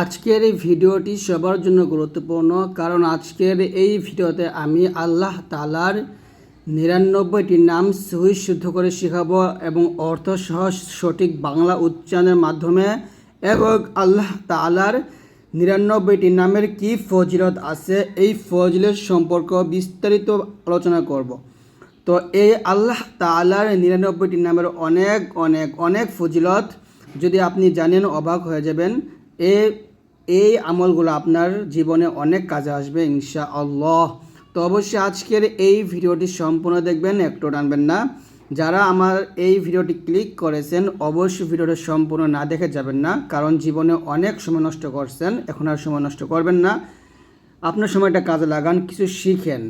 আজকের এই ভিডিওটি সবার জন্য গুরুত্বপূর্ণ, কারণ আজকের এই ভিডিওতে আমি আল্লাহ তালার নিরানব্বইটি নাম সহি শুদ্ধ করে শেখাব এবং অর্থ সহ সঠিক বাংলা উচ্চারণের মাধ্যমে এবং আল্লাহ তালার নিরানব্বইটি নামের কি ফজিলত আছে, এই ফজিলের সম্পর্ক বিস্তারিত আলোচনা করব। তো এই আল্লাহ তালার নিরানব্বইটি নামের অনেক অনেক অনেক ফজিলত যদি আপনি জানেন, অবাক হয়ে যাবেন। এ এই আমলগুলো আপনার জীবনে অনেক কাজে আসবে ইনশা আল্লাহ তো অবশ্যই আজকের এই ভিডিওটি সম্পূর্ণ দেখবেন, একটু টানবেন না। যারা আমার এই ভিডিওটি ক্লিক করেছেন, অবশ্যই ভিডিওটি সম্পূর্ণ না দেখে যাবেন না, কারণ জীবনে অনেক সময় নষ্ট করছেন, এখন আর সময় নষ্ট করবেন না। আপনার সময়টা কাজে লাগান, কিছু শিখেন।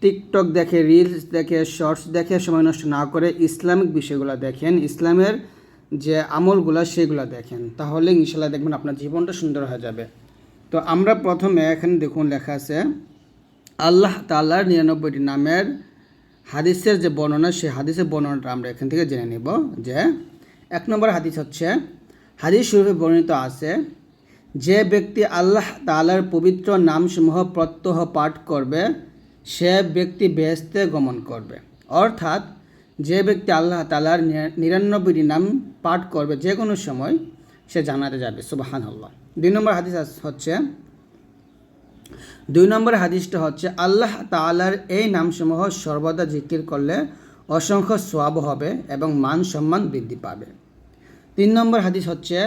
টিকটক দেখে রিলস দেখে শর্টস দেখে সময় নষ্ট না করে ইসলামিক বিষয়গুলো দেখেন। ইসলামের যে আমলগুলো সেগুলো দেখেন, তাহলে ইনশাল্লাহ দেখবেন আপনার জীবনটা সুন্দর হয়ে যাবে। তো আমরা প্রথমে এখানে দেখুন লেখা আছে, আল্লাহ তাল্লাহর নিরানব্বইটি নামের হাদিসের যে বর্ণনা, সেই হাদিসের বর্ণনাটা আমরা এখান থেকে জেনে নিব যে, এক নম্বর হাদিস হচ্ছে, হাদিস শরীফে বর্ণিত আছে, যে ব্যক্তি আল্লাহ তালার পবিত্র নামসমূহ প্রত্যহ পাঠ করবে, সে ব্যক্তি বেহেস্তে গমন করবে। অর্থাৎ যে ব্যক্তি আল্লাহ তালার নিরানব্বইটি নাম পাঠ করবে যে কোনো সময়, সে জানাতে যাবে। সুবাহান আল্লাহ দুই নম্বর হাদিস হচ্ছে, দুই নম্বর হাদিসটা হচ্ছে, আল্লাহ তালার এই নামসমূহ সর্বদা জিকির করলে অসংখ্য সোয়াব হবে এবং মান সম্মান বৃদ্ধি পাবে। তিন নম্বর হাদিস হচ্ছে,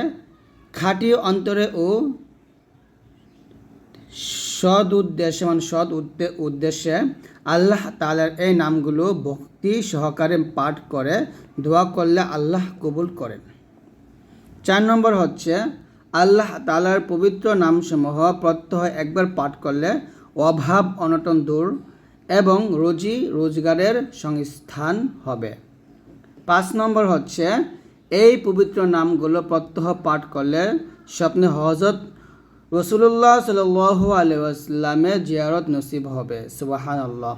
খাঁটি অন্তরে ও সৎ উদ্দেশ্যে মানে সৎ উদ্দেশ্যে আল্লাহ তালার এই নামগুলো ভক্তি সহকারে পাঠ করে, দোয়া করলে আল্লাহ কবুল করেন। চার নম্বর হচ্ছে, আল্লাহ তালার পবিত্র নামসমূহ প্রত্যহ একবার পাঠ করলে অভাব, অনটন দূর এবং রোজি, রোজগারের সংস্থান হবে। পাঁচ নম্বর হচ্ছে, এই পবিত্র নামগুলো প্রত্যহ পাঠ করলে স্বপ্নে হজরত রসুল্লাহ সাল আলিয়াস্লামের জিয়ারত নসিব হবে সুবাহান আল্লাহ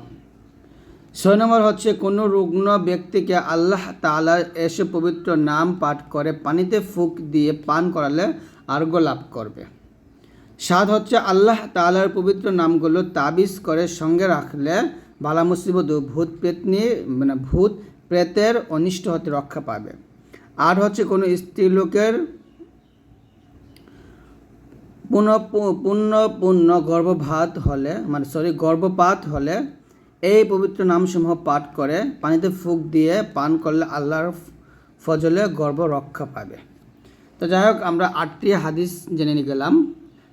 ছয় নম্বর হচ্ছে, কোনো রুগ্ন ব্যক্তিকে আল্লাহ তালার এসে পবিত্র নাম পাঠ করে পানিতে ফুক দিয়ে পান করালে আরোগ্য লাভ করবে। সাত হচ্ছে, আল্লাহ তালার পবিত্র নামগুলো তাবিজ করে সঙ্গে রাখলে বালা মুসিবত ভূত পেতনি মানে ভূত প্রেতের অনিষ্ট হতে রক্ষা পাবে। আর হচ্ছে, কোনো স্ত্রীলোকের পূর্ণ পূর্ণ গর্ভপাত হলে মানে সরি গর্ভপাত হলে এই পবিত্র নামসমূহ পাঠ করে পানিতে ফুক দিয়ে পান করলে আল্লাহর ফজলে গর্ভ রক্ষা পাবে। তো যাই হোক, আমরা আটটি হাদিস জেনে নিয়ে গেলাম।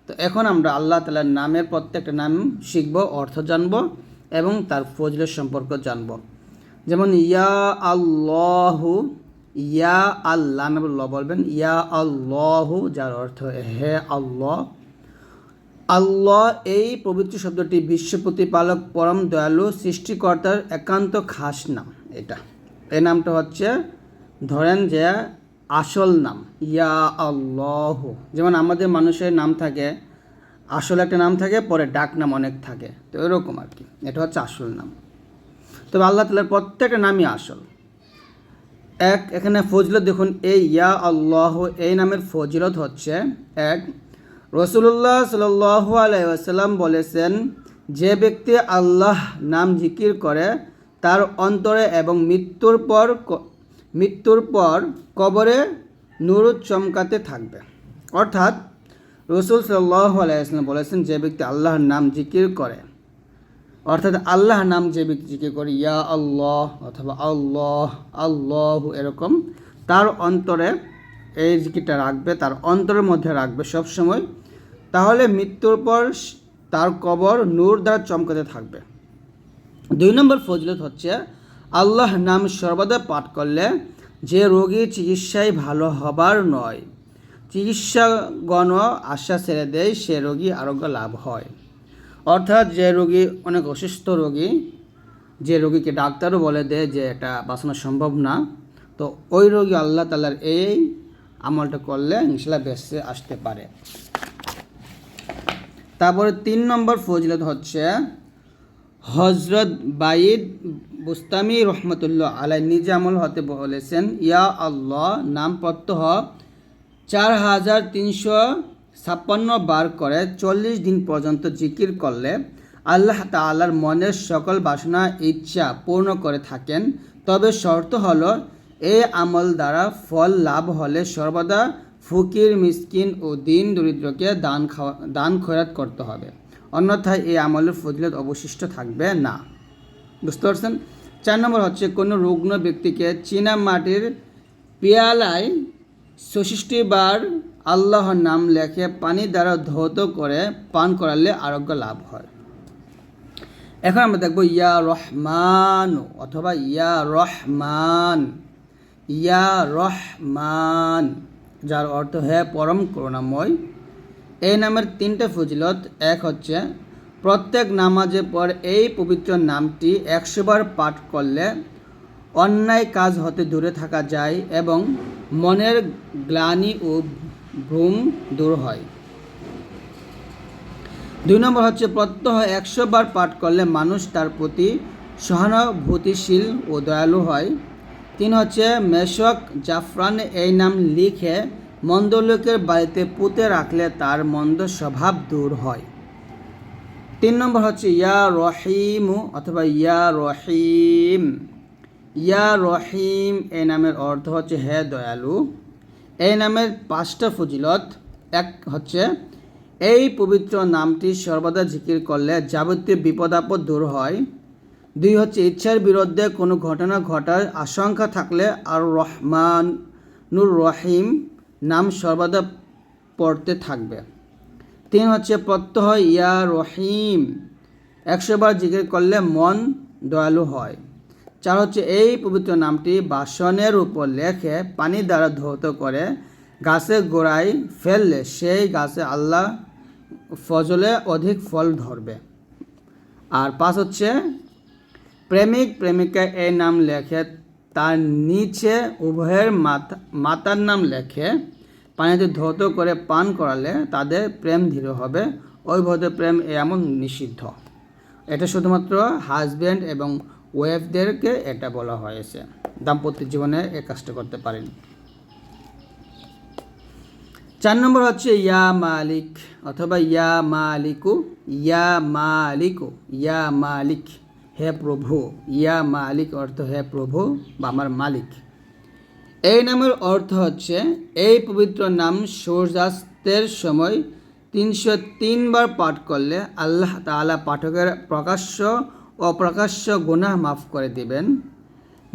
তো এখন আমরা আল্লাহ তালার নামের প্রত্যেকটা নাম শিখব, অর্থ জানব এবং তার ফজলের সম্পর্ক জানব। যেমন, ইয়া আল্লাহু ইয়া আল্লাহ ল বলবেন, ইয়া আল্লাহু, যার অর্থ হে আল্লাহ। আল্লাহ এই পবিত্র শব্দটি বিশ্ব প্রতিপালক পরম দয়ালু, সৃষ্টিকর্তার একান্ত খাস নাম এটা। এই নামটা হচ্ছে, ধরেন যে আসল নাম, ইয়া আল্লাহ। যেমন আমাদের মানুষের নাম থাকে, আসল একটা নাম থাকে, পরে ডাক নাম অনেক থাকে, তো এরকম আর কি। এটা হচ্ছে আসল নাম। তবে আল্লাহ তালার প্রত্যেকটা নামই আসল। এক, এখানে ফজিলত দেখুন, এই ইয়া আল্লাহ, এই নামের ফজিলত হচ্ছে, এক রসুল্লাহ সাল আলাইসাল্লাম বলেছেন, যে ব্যক্তি আল্লাহ নাম জিকির করে, তার অন্তরে এবং মৃত্যুর পর মৃত্যুর পর কবরে নূর চমকাতে থাকবে। অর্থাৎ রসুল সাল্লাহ আলাইসাল্লাম বলেছেন, যে ব্যক্তি আল্লাহর নাম জিকির করে অর্থাৎ আল্লাহ নাম যে ব্যক্তি জিকির করে, ইয়া আল্লাহ অথবা আল্লাহ আল্লাহ এরকম, তার অন্তরে এই জিকিরটা রাখবে, তার অন্তরের মধ্যে রাখবে সব সময় তাহলে মৃত্যুর পর তার কবর নূর দ্বারা চমকাতে থাকবে। দুই নম্বর ফজিলত হচ্ছে আল্লাহ নাম সর্বদা পাঠ করলে যে রোগী চিকিৎসায় ভালো হবার নয় চিকিৎসাগণ আশা ছেড়ে দেয় সে রোগী আরোগ্য লাভ হয়। অর্থাৎ যে রোগী, অনেক অসুস্থ রোগী, যে রোগীকে ডাক্তারও বলে দেয় যে এটা বাঁচানো সম্ভব না, তো ওই রোগী আল্লাহ তালার এই আমলটা করলে ইনশাল্লাহ বেঁচে আসতে পারে। তারপরে তিন নম্বর ফজিলত হচ্ছে হজরত বাইদ বুস্তামি রহমতুল্লাহ আলাই নিজে আমল হতে বলেছেন, ইয়া আল্লাহ নাম প্রত্যহ চার হাজার তিনশো ছাপ্পান্ন বার করে চল্লিশ দিন পর্যন্ত জিকির করলে আল্লাহ তাআলার মনের সকল বাসনা, ইচ্ছা পূর্ণ করে থাকেন। তবে শর্ত হলো এই আমল দ্বারা ফল লাভ হলে সর্বদা ফকির, মিসকিন ও দিন দরিদ্রকে দান খাওয়া, দান খয়রাত করতে হবে। অন্যথায় এই আমলের ফজিলত অবশিষ্ট থাকবে না। বুঝতে পারছেন? চার নম্বর হচ্ছে, কোনো রুগ্ন ব্যক্তিকে চীনা মাটির পেয়ালায় ষষ্ঠী বার আল্লাহর নাম লেখে পানি দ্বারা ধৌত করে পান করালে আরোগ্য লাভ হয়। এখন আমরা দেখব ইয়া রহমান অথবা ইয়া রহমান। ইয়া রহমান, যার অর্থ হে পরম করুণাময়। এই নামের তিনটে ফজিলত, এক হচ্ছে, প্রত্যেক নামাজের পর এই পবিত্র নামটি একশোবার পাঠ করলে অন্যায় কাজ হতে দূরে থাকা যায় এবং মনের গ্লানি ও ভ্রম দূর হয়। দুই নম্বর হচ্ছে, প্রত্যহ একশো বার পাঠ করলে মানুষ তার প্রতি সহানুভূতিশীল ও দয়ালু হয়। তিন হচ্ছে, মেশক জাফরান এই নাম লিখে মন্দ লোকের বাড়িতে পুঁতে রাখলে তার মন্দ স্বভাব দূর হয়। তিন নম্বর হচ্ছে, ইয়া রহিম অথবা ইয়া রহিম। ইয়া রহিম এই নামের অর্থ হচ্ছে, হে দয়ালু। এই নামের পাঁচটা ফজিলত, এক হচ্ছে, এই পবিত্র নামটি সর্বদা জিকির করলে যাবতীয় বিপদ আপদ দূর হয়। দুই হচ্ছে, ইচ্ছার বিরুদ্ধে কোনো ঘটনা ঘটার আশঙ্কা থাকলে আর রহমানুর রহিম নাম সর্বদা পড়তে থাকবে। তিন হচ্ছে, প্রত্যহ ইয়া রহিম একশোবার জিকির করলে মন দয়ালু হয়। চার হচ্ছে এই পবিত্র নামটি বাসনের উপর লেখে পানি দ্বারা ধৌত করে গাছের গোড়ায় ফেললে সেই গাছে আল্লাহ ফজলে অধিক ফল ধরবে। আর পাঁচ হচ্ছে, প্রেমিক প্রেমিকা এই নাম লেখে, তার নিচে উভয়ের মাথা, মাতার নাম লেখে, পানিতে ধৌত করে পান করালে তাদের প্রেম ধীর হবে অবৈধ প্রেম এমন নিষিদ্ধ। এটা শুধুমাত্র হাজব্যান্ড এবং ওয়াইফদেরকে এটা বলা হয়েছে। দাম্পত্য জীবনে এ কাজটা করতে পারেন। চার নম্বর হচ্ছে ইয়া মালিক, অথবা ইয়া মালিকু ইয়া মালিকু, ইয়া মালিক, হে প্রভু, ইয়া মালিক অর্থ হে প্রভু বা আমার মালিক। এই নামের অর্থ হচ্ছে, এই পবিত্র নাম সূর্যাস্তের সময় তিনশো তিনবার পাঠ করলে আল্লাহ তাআলা পাঠকের প্রকাশ্য অপ্রকাশ্য গুনাহ মাফ করে দিবেন।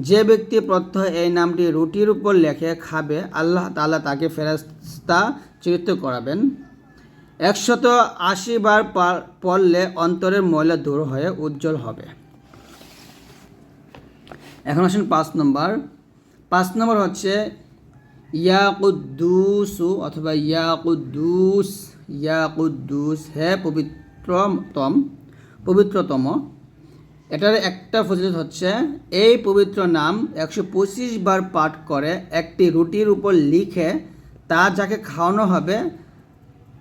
যে ব্যক্তি প্রত্যহ এই নামটি রুটির উপর লেখে খাবে, আল্লাহ তালা তাকে ফেরস্তা চিত্ত করাবেন। একশত আশি বার পড়লে অন্তরের ময়লা দূর হয়ে উজ্জ্বল হবে। এখন আসেন পাঁচ নম্বর। পাঁচ নম্বর হচ্ছে ইয়া কুদ্দুসু অথবা ইয়া কুদ্দুস ইয়া কুদ্দুস হে পবিত্রতম পবিত্রতম। এটার একটা ফজিলত হচ্ছে, এই পবিত্র নাম একশো পঁচিশ বার পাঠ করে, একটি রুটির উপর লিখে তা যাকে খাওয়ানো হবে,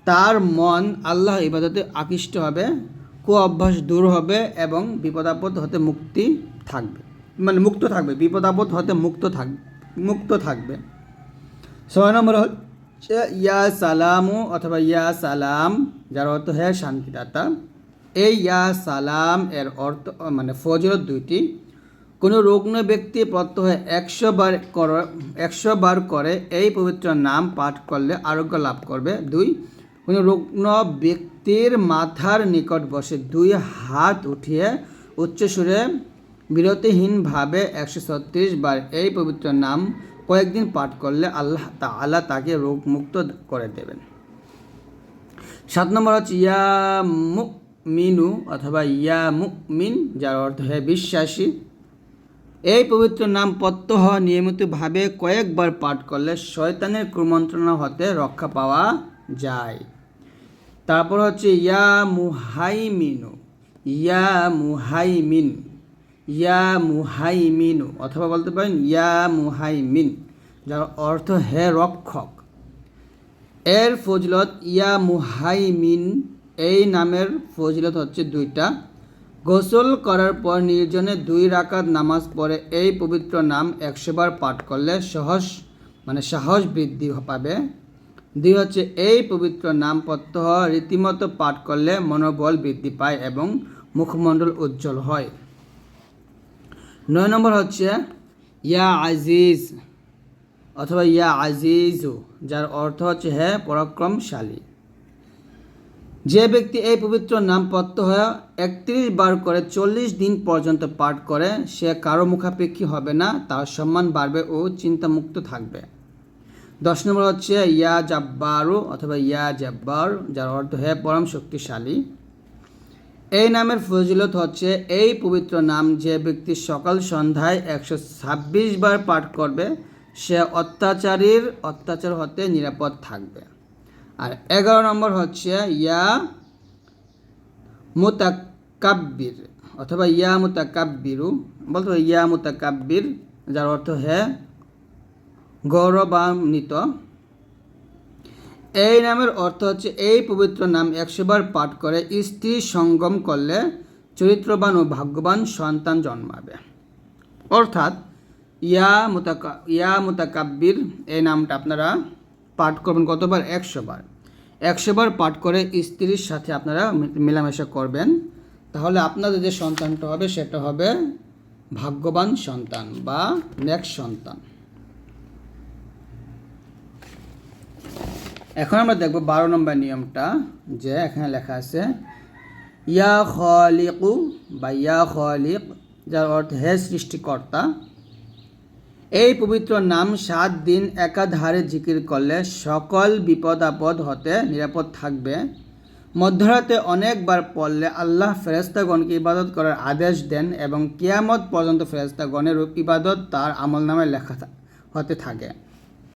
তার মন আল্লাহ ইবাদতে আকৃষ্ট হবে, কু অভ্যাস দূর হবে এবং বিপদাপদ হতে মুক্তি থাকবে। মানে মুক্ত থাকবে, বিপদাপদ হতে মুক্ত থাক, মুক্ত থাকবে। ছয় নম্বর হচ্ছে, ইয়া সালামু অথবা ইয়া সালাম যার অর্থ হ্যাঁ শান্তিদাতা এই ইয়া সালাম এর অর্থ মানে ফজরত দুইটি। কোনো রুগ্ন ব্যক্তি প্রত্যহ একশো বার কর, একশো বার করে এই পবিত্র নাম পাঠ করলে আরোগ্য লাভ করবে। দুই, কোনো রুগ্ন ব্যক্তির মাথার নিকট বসে দুই হাত উঠিয়ে উচ্চস্বরে বিরতিহীনভাবে একশো ছত্রিশ বার এই পবিত্র নাম কয়েকদিন পাঠ করলে আল্লাহ তাআলা তাকে রোগমুক্ত করে দেবেন। সাত নম্বর হচ্ছে ইয়া মিনু অথবা ইয়া মুমিন, যার অর্থ হয় বিশ্বাসী, এই পবিত্র নাম প্রত্যহ নিয়মিতভাবে কয়েকবার পাঠ করলে শয়তানের কুমন্ত্রণা হতে রক্ষা পাওয়া যায়। তারপর হচ্ছে ইয়া মুহাইমিনু, ইয়া মুহাইমিন, ইয়া মুহাইমিনু, অথবা বলতে পারেন ইয়া মুহাইমিন, যার অর্থ হে রক্ষক। এর ফজলত ইয়া মুহাইমিন এই নামের ফজিলত হচ্ছে দুইটা। গোসল করার পর নির্জনে দুই রাকাত নামাজ পড়ে এই পবিত্র নাম একশোবার পাঠ করলে সহজ মানে সাহস বৃদ্ধি পাবে। দুই হচ্ছে এই পবিত্র নাম প্রত্যহ রীতিমতো পাঠ করলে মনোবল বৃদ্ধি পায় এবং মুখমণ্ডল উজ্জ্বল হয়। নয় নম্বর হচ্ছে ইয়া আজিজ, অথবা ইয়া আজিজু, যার অর্থ হচ্ছে হে পরাক্রমশালী। যে ব্যক্তি এই পবিত্র নাম প্রত্যহ একত্রিশ বার করে চল্লিশ দিন পর্যন্ত পাঠ করে, সে কারও মুখাপেক্ষী হবে না, তার সম্মান বাড়বে ও চিন্তামুক্ত থাকবে। দশ নম্বর হচ্ছে ইয়া জাব্বারু অথবা ইয়া জাব্বার, যার অর্থ হে পরম শক্তিশালী। এই নামের ফজিলত হচ্ছে এই পবিত্র নাম যে ব্যক্তি সকাল সন্ধ্যায় একশো ছাব্বিশ বার পাঠ করবে, সে অত্যাচারীর অত্যাচার হতে নিরাপদ থাকবে। আর এগারো নম্বর হচ্ছে ইয়া মুতাকাব্বির, অথবা ইয়া মুতাকাব্বিরু। বলতে পারি ইয়া মুতাকাব্বির, যার অর্থ হে গৌরবান্বিত। এই নামের অর্থ হচ্ছে এই পবিত্র নাম একশোবার পাঠ করে স্ত্রী সঙ্গম করলে চরিত্রবান ও ভাগ্যবান সন্তান জন্মাবে। অর্থাৎ ইয়া মুতাকা, ইয়া মুতাকাব্বির, এই নামটা আপনারা পাঠ করবেন কতবার? একশো বার একশো বার পাঠ করে স্ত্রীর সাথে আপনারা মেলামেশা করবেন। তাহলে আপনাদের যে সন্তানটা হবে, সেটা হবে ভাগ্যবান সন্তান বা নেক্সট সন্তান। এখন আমরা দেখব বারো নম্বর নিয়মটা, যে এখানে লেখা আছে, ইয়া খলিকু বা ইয়া খলিক যার অর্থ হে সৃষ্টিকর্তা এই পবিত্র নাম সাত দিন একাধারে জিকির করলে সকল বিপদ আপদ হতে নিরাপদ থাকবে। মধ্যরাতে অনেকবার পড়লে আল্লাহ ফেরেস্তাগণকে ইবাদত করার আদেশ দেন এবং কিয়ামত পর্যন্ত ফেরেস্তাগণের ইবাদত তার আমল নামে লেখা হতে থাকে।